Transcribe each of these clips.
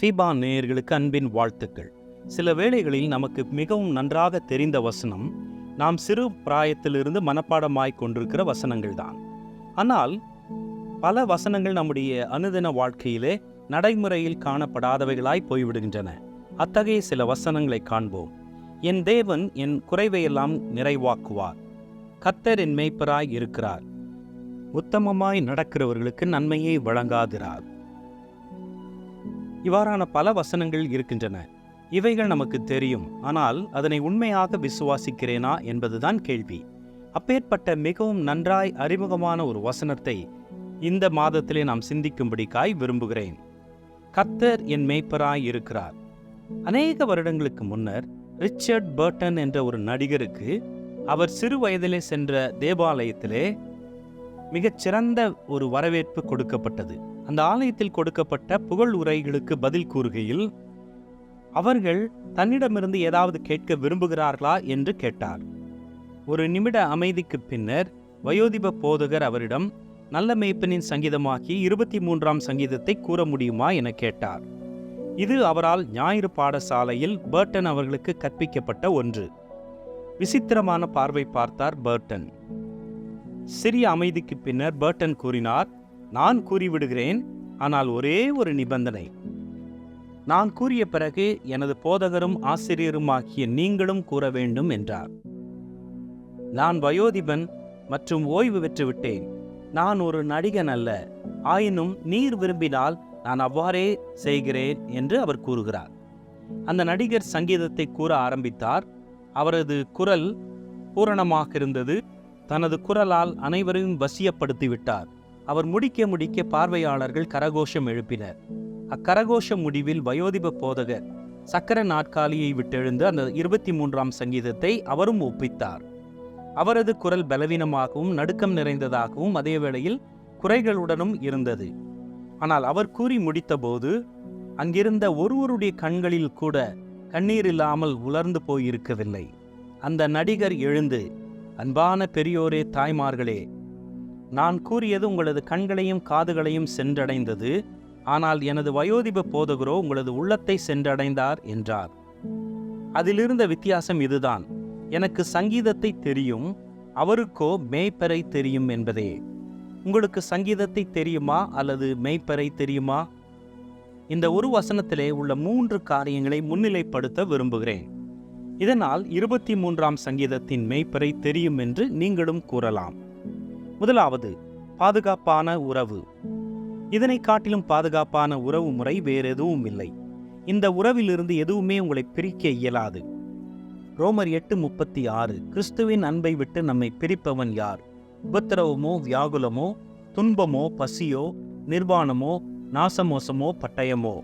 FIBA நேயர்களுக்கு அன்பின் வாழ்த்துக்கள். சில வேளைகளில் நமக்கு மிகவும் நன்றாக தெரிந்த வசனம் நாம் சிறு பிராயத்திலிருந்து மனப்பாடமாய் கொண்டிருக்கிற வசனங்கள் தான் ஆனால் பல வசனங்கள் நம்முடைய அனுதின வாழ்க்கையிலே நடைமுறையில் காணப்படாதவைகளாய் போய்விடுகின்றன. அத்தகைய சில வசனங்களை காண்போம். என் தேவன் என் குறைவையெல்லாம் நிறைவாக்குவார். கத்தர் என் மேய்ப்பராய் இருக்கிறார். உத்தமமாய் நடக்கிறவர்களுக்கு நன்மையை வழங்காதிரார். இவ்வாறான பல வசனங்கள் இருக்கின்றன. இவைகள் நமக்கு தெரியும். ஆனால் அதனை உண்மையாக விசுவாசிக்கிறேனா என்பதுதான் கேள்வி. அப்பேற்பட்ட மிகவும் நன்றாய் அறிமுகமான ஒரு வசனத்தை இந்த மாதத்திலே நாம் சிந்திக்கும்படிக்காய் விரும்புகிறேன். கத்தர் என் மேய்ப்பராய் இருக்கிறார். அநேக வருடங்களுக்கு முன்னர் ரிச்சர்ட் பர்டன் என்ற ஒரு நடிகருக்கு அவர் சிறு வயதிலே சென்ற தேவாலயத்திலே மிகச்சிறந்த ஒரு வரவேற்பு கொடுக்கப்பட்டது. அந்த ஆலயத்தில் கொடுக்கப்பட்ட புகழ் உரைகளுக்கு பதில் கூறுகையில் அவர்கள் தன்னிடமிருந்து ஏதாவது கேட்க விரும்புகிறார்களா? என்று கேட்டார். ஒரு நிமிட அமைதிக்கு பின்னர் வயோதிப போதகர் அவரிடம் நல்ல மேய்ப்பனின் சங்கீதமாகி இருபத்தி மூன்றாம் சங்கீதத்தை கூற முடியுமா? என கேட்டார். இது அவரால் ஞாயிறு பாடசாலையில் பர்டன் அவர்களுக்கு கற்பிக்கப்பட்ட ஒன்று. விசித்திரமான பார்வை பார்த்தார் பர்டன். சிறிய அமைதிக்கு பின்னர் பர்டன் கூறினார் நான் கூறிவிடுகிறேன் ஆனால் ஒரே ஒரு நிபந்தனை. நான் கூறிய பிறகு எனது போதகரும் ஆசிரியருமாகிய நீங்களும் கூற வேண்டும் என்றார். நான் வயோதிபன் மற்றும் ஓய்வு பெற்றுவிட்டேன் நான் ஒரு நடிகன் அல்ல ஆயினும் நீர் விரும்பினால் நான் அவ்வாறே செய்கிறேன் என்று அவர் கூறுகிறார். அந்த நடிகர் சங்கீதத்தை கூற ஆரம்பித்தார். அவரது குரல் பூரணமாக இருந்தது தனது குரலால் அனைவரையும் வசியப்படுத்திவிட்டார். அவர் முடிக்க முடிக்க பார்வையாளர்கள் கரகோஷம் எழுப்பினர். அக்கரகோஷ முடிவில் வயோதிப போதகர் சக்கர நாற்காலியை விட்டெழுந்து அந்த இருபத்தி மூன்றாம் சங்கீதத்தை அவரும் ஒப்பித்தார். அவரது குரல் பலவீனமாகவும் நடுக்கம் நிறைந்ததாகவும் அதே வேளையில் குறைகளுடனும் இருந்தது. ஆனால் அவர் கூறி முடித்தபோது அங்கிருந்த ஒருவருடைய கண்களில் கூட கண்ணீர் இல்லாமல் உலர்ந்து போயிருக்கவில்லை. அந்த நடிகர் எழுந்து அன்பான பெரியோரே தாய்மார்களே நான் கூறியது உங்களது கண்களையும் காதுகளையும் சென்றடைந்தது. ஆனால் எனது வயோதிப போதகரோ உங்களது உள்ளத்தை சென்றடைந்தார் என்றார். அதிலிருந்த வித்தியாசம் இதுதான். எனக்கு சங்கீதத்தை தெரியும் அவருக்கோ மேய்ப்பரை தெரியும் என்பதே. உங்களுக்கு சங்கீதத்தை தெரியுமா அல்லது மெய்ப்பரை தெரியுமா? இந்த ஒரு வசனத்திலே உள்ள மூன்று காரியங்களை முன்னிலைப்படுத்த விரும்புகிறேன். இதனால் இருபத்தி மூன்றாம் சங்கீதத்தின் மெய்ப்பரை தெரியும் என்று நீங்களும் கூறலாம். முதலாவது பாதுகாப்பான உறவு. இதனை காட்டிலும் பாதுகாப்பான உறவு முறை வேறெதுவும் இல்லை. இந்த உறவிலிருந்து எதுவுமே உங்களை பிரிக்க இயலாது. ரோமர் எட்டு முப்பத்தி ஆறு கிறிஸ்துவின் அன்பை விட்டு நம்மை பிரிப்பவன் யார்? உபத்திரவமோ வியாகுலமோ துன்பமோ பசியோ நிர்வாணமோ நாசமோசமோ பட்டயமோ?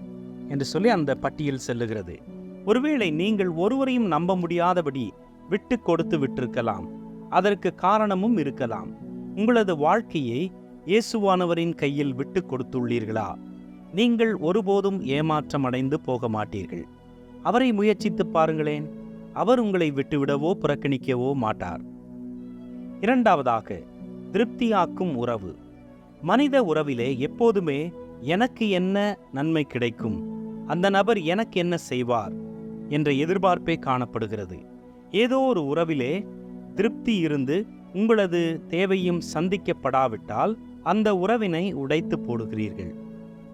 என்று சொல்லி அந்த பட்டியல் செல்லுகிறது. ஒருவேளை நீங்கள் ஒருவரையும் நம்ப முடியாதபடி விட்டு கொடுத்து விட்டிருக்கலாம். அதற்கு காரணமும் இருக்கலாம். உங்களது வாழ்க்கையை இயேசுவானவரின் கையில் விட்டு கொடுத்துள்ளீர்களா? நீங்கள் ஒருபோதும் ஏமாற்றமடைந்து போக மாட்டீர்கள். அவரை முயற்சித்து பாருங்களேன். அவர் உங்களை விட்டுவிடவோ புறக்கணிக்கவோ மாட்டார். இரண்டாவதாக திருப்தியாக்கும் உறவு. மனித உறவிலே எப்போதுமே எனக்கு என்ன நன்மை கிடைக்கும்? அந்த நபர் எனக்கு என்ன செய்வார்? என்ற எதிர்பார்ப்பே காணப்படுகிறது. ஏதோ ஒரு உறவிலே திருப்தி இருந்து உங்களது தேவையும் சந்திக்கப்படாவிட்டால் அந்த உறவினை உடைத்து போடுகிறீர்கள்.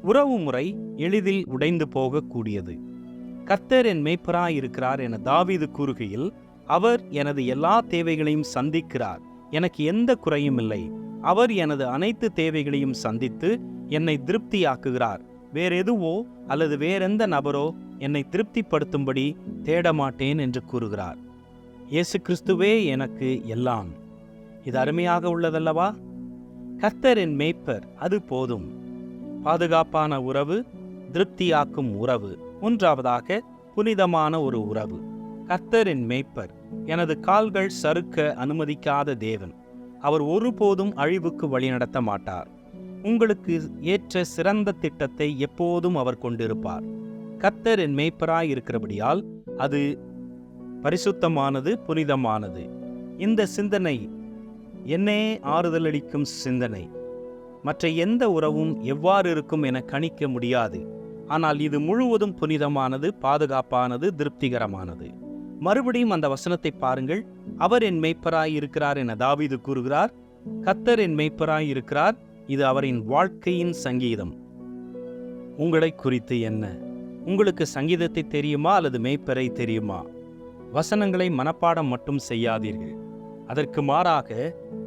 உறவு முறை எளிதில் உடைந்து போகக்கூடியது. கர்த்தர் என் மேய்ப்பராயிருக்கிறார் என தாவீது கூறுகையில் அவர் எனது எல்லா தேவைகளையும் சந்திக்கிறார். எனக்கு எந்த குறையும் இல்லை. அவர் எனது அனைத்து தேவைகளையும் சந்தித்து என்னை திருப்தியாக்குகிறார். வேறெதுவோ அல்லது வேறெந்த நபரோ என்னை திருப்திப்படுத்தும்படி தேடமாட்டேன் என்று கூறுகிறார். இயேசு கிறிஸ்துவே எனக்கு எல்லாம். இது அருமையாக உள்ளதல்லவா? கர்த்தரின் என் மேய்ப்பர் அது போதும். பாதுகாப்பான உறவு திருப்தியாக்கும் உறவு. மூன்றாவதாக புனிதமான ஒரு உறவு. கர்த்தரின் மேய்ப்பர் எனது கால்கள் சறுக்க அனுமதிக்காத தேவன். அவர் ஒருபோதும் அழிவுக்கு வழிநடத்த மாட்டார். உங்களுக்கு ஏற்ற சிறந்த திட்டத்தை எப்போதும் அவர் கொண்டிருப்பார். கர்த்தர் என் மேய்ப்பராய் இருக்கிறபடியால் அது பரிசுத்தமானது புனிதமானது. இந்த சிந்தனை என்னே ஆறுதலளிக்கும் சிந்தனை. மற்ற எந்த உறவும் எவ்வாறு இருக்கும் என கணிக்க முடியாது. ஆனால் இது முழுவதும் புனிதமானது பாதுகாப்பானது திருப்திகரமானது. மறுபடியும் அந்த வசனத்தை பாருங்கள். அவர் என் மெய்ப்பராயிருக்கிறார் என தாவீது கூறுகிறார். கத்தர் என் மெய்ப்பராயிருக்கிறார் இது அவரின் வாழ்க்கையின் சங்கீதம். உங்களை குறித்து என்ன? உங்களுக்கு சங்கீதத்தை தெரியுமா அல்லது மெய்ப்பரை தெரியுமா? வசனங்களை மனப்பாடம் மட்டும் செய்யாதீர்கள். அதற்கு மாறாக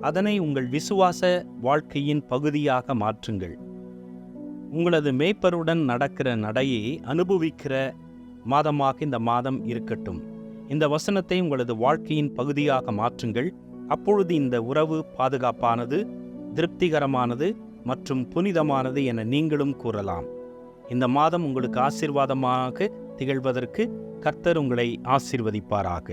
அதனை உங்கள் விசுவாச வாழ்க்கையின் பகுதியாக மாற்றுங்கள். உங்களது மேய்ப்பருடன் நடக்கிற நடையை அனுபவிக்கிற மாதமாக இந்த மாதம் இருக்கட்டும். இந்த வசனத்தை உங்களது வாழ்க்கையின் பகுதியாக மாற்றுங்கள். அப்பொழுது இந்த உறவு பாதுகாப்பானது திருப்திகரமானது மற்றும் புனிதமானது என நீங்களும் கூறலாம். இந்த மாதம் உங்களுக்கு ஆசீர்வாதமாக திகழ்வதற்கு கர்த்தர் உங்களை ஆசீர்வதிப்பாராக.